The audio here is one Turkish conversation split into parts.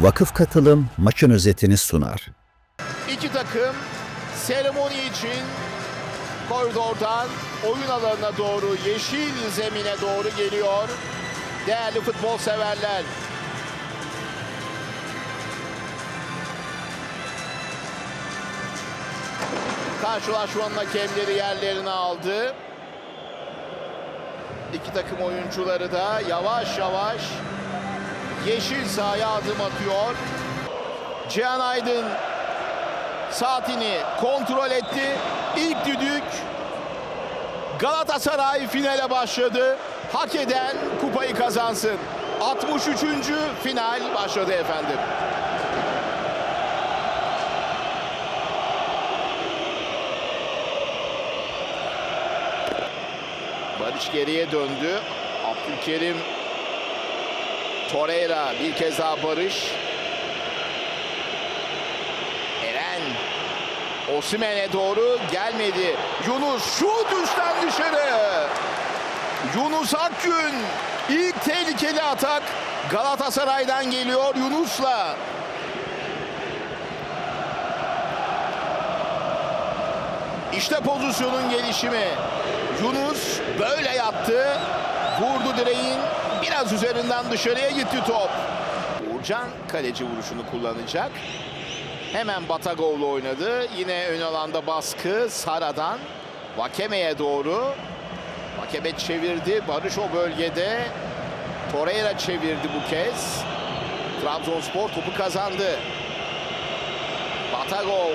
Vakıf Katılım maçın özetini sunar. İki takım seremoni için koridordan oyun alanına doğru yeşil zemine doğru geliyor. Değerli futbol severler. Karşılaşmanın hakemleri yerlerini aldı. İki takım oyuncuları da yavaş yavaş yeşil sahaya adım atıyor. Cihan Aydın saatini kontrol etti. İlk düdük Galatasaray finale başladı. Hak eden kupayı kazansın. 63. final başladı efendim. Barış geriye döndü. Abdülkerim Torreira bir kez daha Barış. Eren Osimhen'e doğru gelmedi. Yunus şut üstten dışarı. Yunus Akgün ilk tehlikeli atak Galatasaray'dan geliyor Yunus'la. İşte pozisyonun gelişimi. Yunus böyle yattı. Vurdu direğin biraz üzerinden dışarıya gitti top. Uğurcan kaleci vuruşunu kullanacak. Hemen Batagov'la oynadı. Yine ön alanda baskı Sara'dan Vakeme'ye doğru. Vakeme çevirdi. Barış o bölgede. Torreira çevirdi bu kez. Trabzonspor topu kazandı. Batagov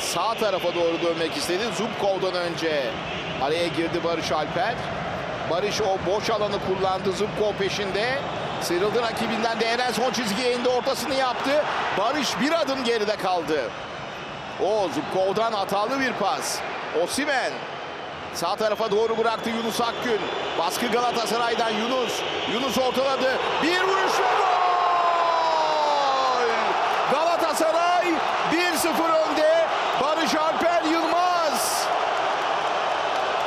sağ tarafa doğru dönmek istedi. Zubkov'dan önce araya girdi Barış Alper. Barış o boş alanı kullandı. Zubkov peşinde. Sıyrıldı rakibinden de Eren son çizgiye indi ortasını yaptı. Barış bir adım geride kaldı. O Zubkov'dan hatalı bir pas. Osimen sağ tarafa doğru bıraktı Yunus Akgün. Baskı Galatasaray'dan Yunus. Yunus ortaladı. Bir vuruş gol! Galatasaray 1-0 önde. Barış Alper Yılmaz.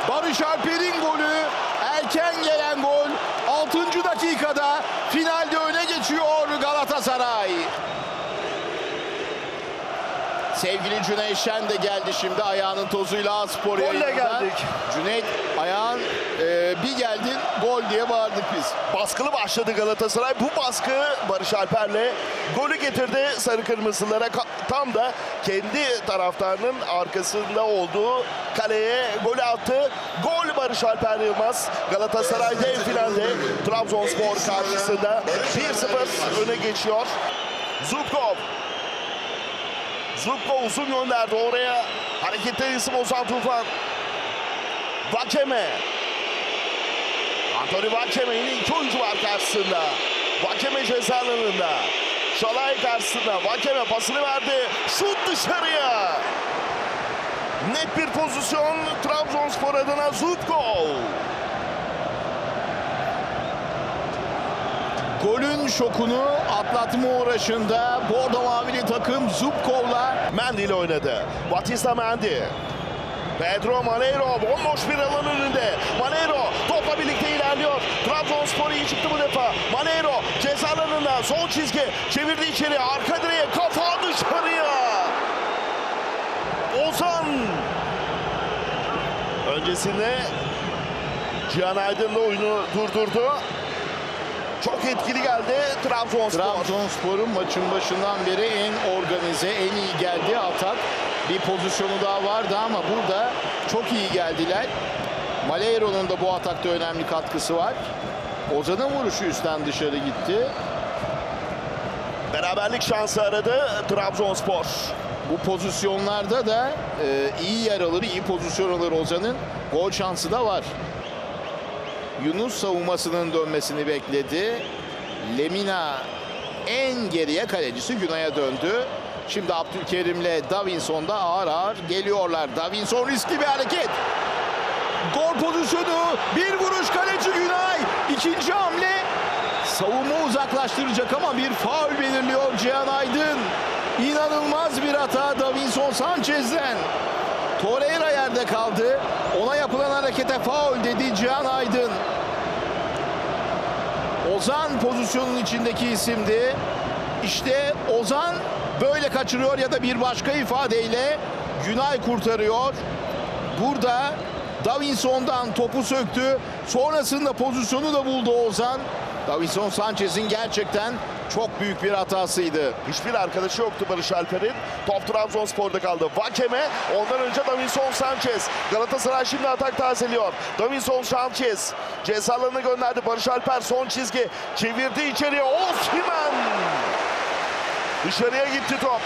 Barış Alper'in golü erken gelen gol 6. dakikada finalde öne geçiyor Galatasaray. Sevgili Cüneyt Şen de geldi şimdi ayağının tozuyla spor yayınında. geldik. Cüneyt ayağın e, bir geldin gol diye bağırdık biz. Baskılı başladı Galatasaray. Bu baskı Barış Alper'le golü getirdi Sarı Kırmızılara. Tam da kendi taraftarının arkasında olduğu kaleye golü attı. Gol Barış Alper Yılmaz. Galatasaray dev finalde Trabzonspor karşısında 1-0 öne geçiyor. Zubkov. Zubkov uzun gönderdi oraya. Harekette isim Ozan Tufan. Vakeme. Anthony Vakeme yine iki oyuncu var karşısında. Vakeme ceza alanında. Şalay karşısında. Vakeme pasını verdi. Şut dışarıya. Net bir pozisyon Trabzonspor adına Zubkov. Golün şokunu atlatma uğraşında Bordo Mavili takım Zubkov'la Mendy ile oynadı. Batista Mendy. Pedro Manero bomboş bir alan önünde. Manero topla birlikte ilerliyor. Trabzonspor iyi çıktı bu defa. Manero ceza alanında son çizgi çevirdi içeri. Arka direğe kafa dışarıya. Ozan. Öncesinde Cihan Aydın'la oyunu durdurdu. Çok etkili geldi Trabzonspor. Trabzonspor'un maçın başından beri en organize, en iyi geldiği atak. Bir pozisyonu daha vardı ama burada çok iyi geldiler. Maleiro'nun da bu atakta önemli katkısı var. Ozan'ın vuruşu üstten dışarı gitti. Beraberlik şansı aradı Trabzonspor. Bu pozisyonlarda da e, iyi yer alır, iyi pozisyon alır Ozan'ın. Gol şansı da var. Yunus savunmasının dönmesini bekledi. Lemina en geriye kalecisi Günay'a döndü. Şimdi Abdülkerim'le Davinson da ağır ağır geliyorlar. Davinson riskli bir hareket. Gol pozisyonu. Bir vuruş kaleci Günay. İkinci hamle. Savunma uzaklaştıracak ama bir faul belirliyor Cihan Aydın. İnanılmaz bir hata Davinson Sanchez'den. Torreira yerde kaldı. Ona yapılan harekete faul dedi Cihan Aydın. Ozan pozisyonun içindeki isimdi. İşte Ozan böyle kaçırıyor ya da bir başka ifadeyle Günay kurtarıyor. Burada Davinson'dan topu söktü. Sonrasında pozisyonu da buldu Ozan. Davinson Sanchez'in gerçekten çok büyük bir hatasıydı. Hiçbir arkadaşı yoktu Barış Alper'in. Top Trabzonspor'da kaldı. Vakeme ondan önce Davinson Sanchez. Galatasaray şimdi atak tazeliyor. Davinson Sanchez cezalarını gönderdi. Barış Alper son çizgi. Çevirdi içeriye. Osimhen. Dışarıya gitti top.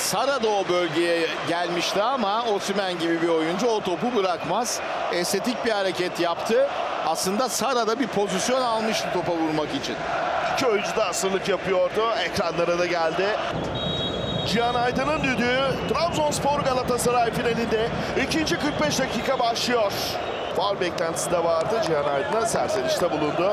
Sara da o bölgeye gelmişti ama Osimhen gibi bir oyuncu o topu bırakmaz. Estetik bir hareket yaptı. Aslında Sara da bir pozisyon almıştı topa vurmak için. İki oyuncu da asırlık yapıyordu. Ekranlara da geldi. Cihan Aydın'ın düdüğü Trabzonspor Galatasaray finalinde ikinci 45 dakika başlıyor. Faul beklentisi de vardı. Cihan Aydın'a serzenişte bulundu.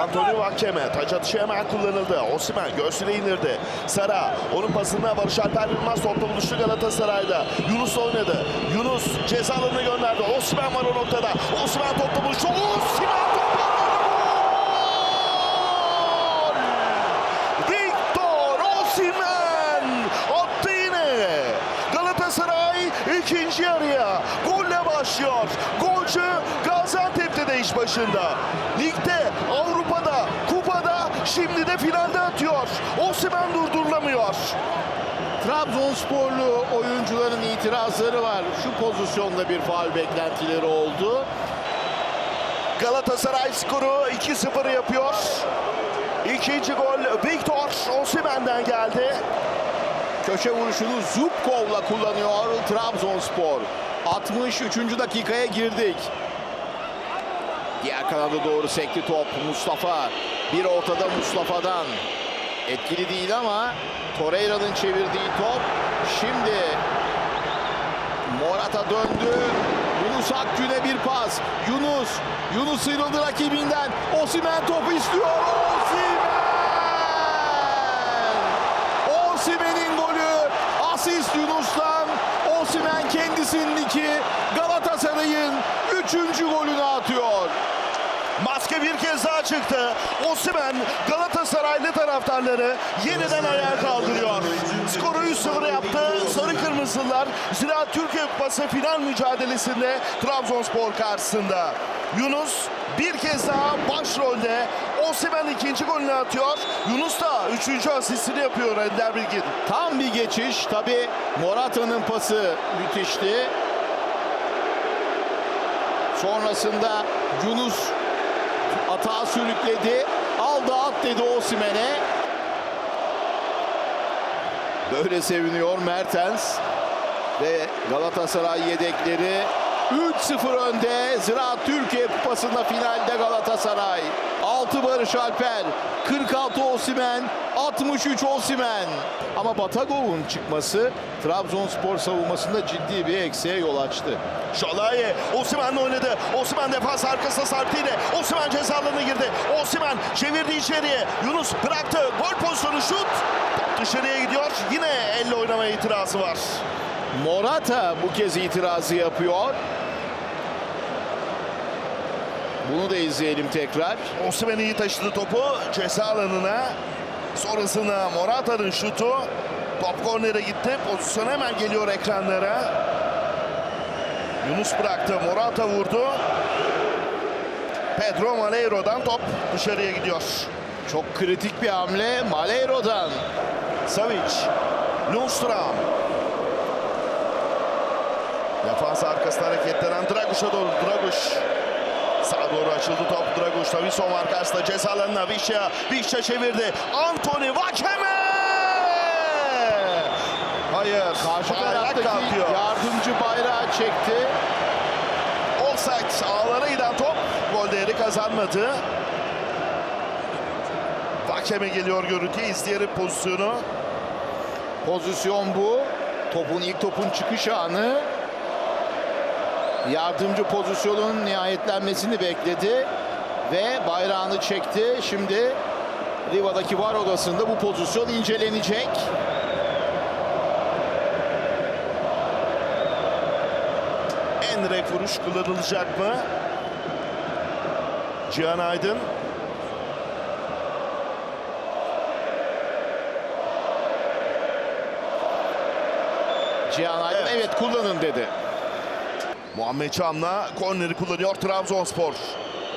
Anthony Vakeme taç atışı hemen kullanıldı. Osimhen göğsüne indirdi. Sara onun pasında Barış Alper Yılmaz topla buluştu Galatasaray'da. Yunus oynadı. Yunus ceza alanına gönderdi. Osimhen var o noktada. Osimhen topla buluştu. Osimhen topla ikinci yarıya golle başlıyor. Golcü Gaziantep'te de iş başında. Ligde, şimdi de finalde atıyor. Osimhen durdurulamıyor. Trabzonsporlu oyuncuların itirazları var. Şu pozisyonda bir faul beklentileri oldu. Galatasaray skoru 2-0 yapıyor. İkinci gol Victor Osimhen'den geldi. Köşe vuruşunu Zubkov'la kullanıyor Trabzonspor. 63. dakikaya girdik. Diğer kanada doğru sekti top Mustafa. Bir ortada Mustafa'dan. Etkili değil ama Torreira'nın çevirdiği top. Şimdi Morata döndü. Yunus Akgün'e bir pas. Yunus. Yunus sıyrıldı rakibinden. Osimhen topu istiyor. Osimhen! Osimhen'in golü. Asist Yunus'tan. Osimhen kendisinin iki. Galatasaray'ın üçüncü golünü atıyor. Bir kez daha çıktı. Osimhen Galatasaraylı taraftarları yeniden ayağa kaldırıyor. Skoru 3-0 yaptı. Sarı Kırmızılar Ziraat Türkiye Kupası final mücadelesinde Trabzonspor karşısında. Yunus bir kez daha başrolde. Osimhen ikinci golünü atıyor. Yunus da üçüncü asistini yapıyor Ender Bilgin. Tam bir geçiş. Tabi Morata'nın pası müthişti. Sonrasında Yunus atağa sürükledi. Aldı at dedi Osimhen'e. Böyle seviniyor Mertens. Ve Galatasaray yedekleri 3-0 önde. Ziraat Türkiye Kupası'nda finalde Galatasaray. 6 Barış Alper, 46 Osimen, 63 Osimen. Ama Batagov'un çıkması Trabzonspor savunmasında ciddi bir eksiğe yol açtı. Şalaye Osimhen'le oynadı. Osimhen defans arkasına sarktıydı. Osimhen ceza alanına girdi. Osimhen çevirdi içeriye. Yunus bıraktı. Gol pozisyonu şut. Dışarıya gidiyor. Yine elle oynamaya itirazı var. Morata bu kez itirazı yapıyor. Bunu da izleyelim tekrar. Osimhen iyi taşıdı topu ceza alanına. Sonrasında Morata'nın şutu. Top kornere gitti. Pozisyon hemen geliyor ekranlara. Yunus bıraktı. Morata vurdu. Pedro Maleiro'dan top dışarıya gidiyor. Çok kritik bir hamle Maleiro'dan. Savic. Lundstram. Defans arkasına hareketlenen Draguş'a doğru. Draguş. Sağa doğru açıldı top Draguş. Davinson var karşısında ceza alanına. Vişya. Vişya çevirdi. Anthony Vakeme. Hayır. Karşı taraftaki kalkıyor. yardımcı bayrağı çekti. Offside ağlara giden top gol değeri kazanmadı. Vakeme geliyor görüntüye izleyelim pozisyonu. Pozisyon bu. Topun ilk topun çıkış anı yardımcı pozisyonun nihayetlenmesini bekledi ve bayrağını çekti. Şimdi Riva'daki var odasında bu pozisyon incelenecek. En vuruş kullanılacak mı? Cihan Aydın. Cihan Aydın evet, evet kullanın dedi. Muhammed Çam'la korneri kullanıyor Trabzonspor.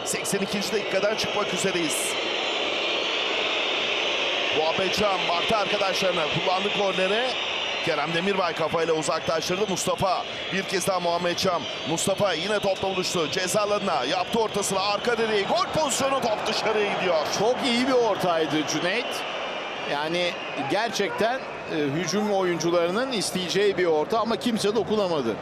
82. dakikadan çıkmak üzereyiz. Muhammed Çam baktı arkadaşlarına kullandı korneri. Kerem Demirbay kafayla uzaklaştırdı. Mustafa bir kez daha Muhammed Çam. Mustafa yine topla buluştu. Ceza alanına yaptı ortasına arka direği. Gol pozisyonu top dışarıya gidiyor. Çok iyi bir ortaydı Cüneyt. Yani gerçekten e, hücum oyuncularının isteyeceği bir orta ama kimse dokunamadı.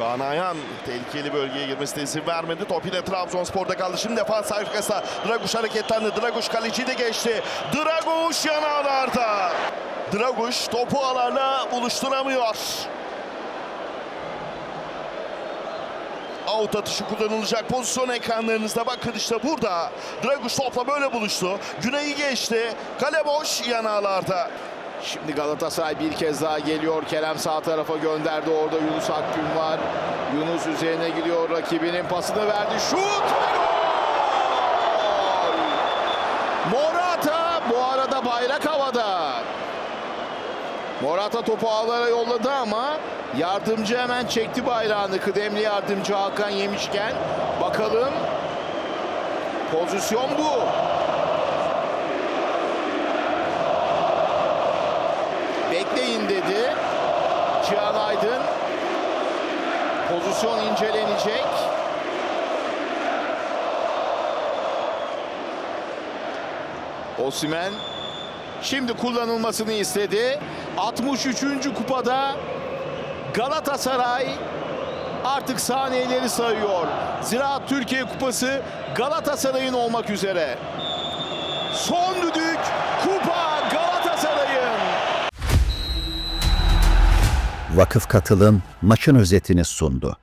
Kaan Ayhan tehlikeli bölgeye girmesine izin vermedi. Top yine Trabzonspor'da kaldı. Şimdi defans arkasında Draguş hareketlendi. Draguş kaleciyi de geçti. Draguş yanağlarda. Draguş topu alarla buluşturamıyor. Out atışı kullanılacak pozisyon ekranlarınızda bakın işte burada. Draguş topla böyle buluştu. Güney'i geçti. Kale boş yanağlarda. Şimdi Galatasaray bir kez daha geliyor. Kerem sağ tarafa gönderdi. Orada Yunus Akgün var. Yunus üzerine gidiyor. Rakibinin pasını verdi. Şut! Morata bu arada bayrak havada. Morata topu ağlara yolladı ama yardımcı hemen çekti bayrağını. Kıdemli yardımcı Hakan yemişken. Bakalım. Pozisyon bu. Bekleyin dedi. Cihan Aydın. Pozisyon incelenecek. Osimen şimdi kullanılmasını istedi. 63. kupada Galatasaray artık saniyeleri sayıyor. Ziraat Türkiye Kupası Galatasaray'ın olmak üzere. Son düdük Vakıf Katılım maçın özetini sundu.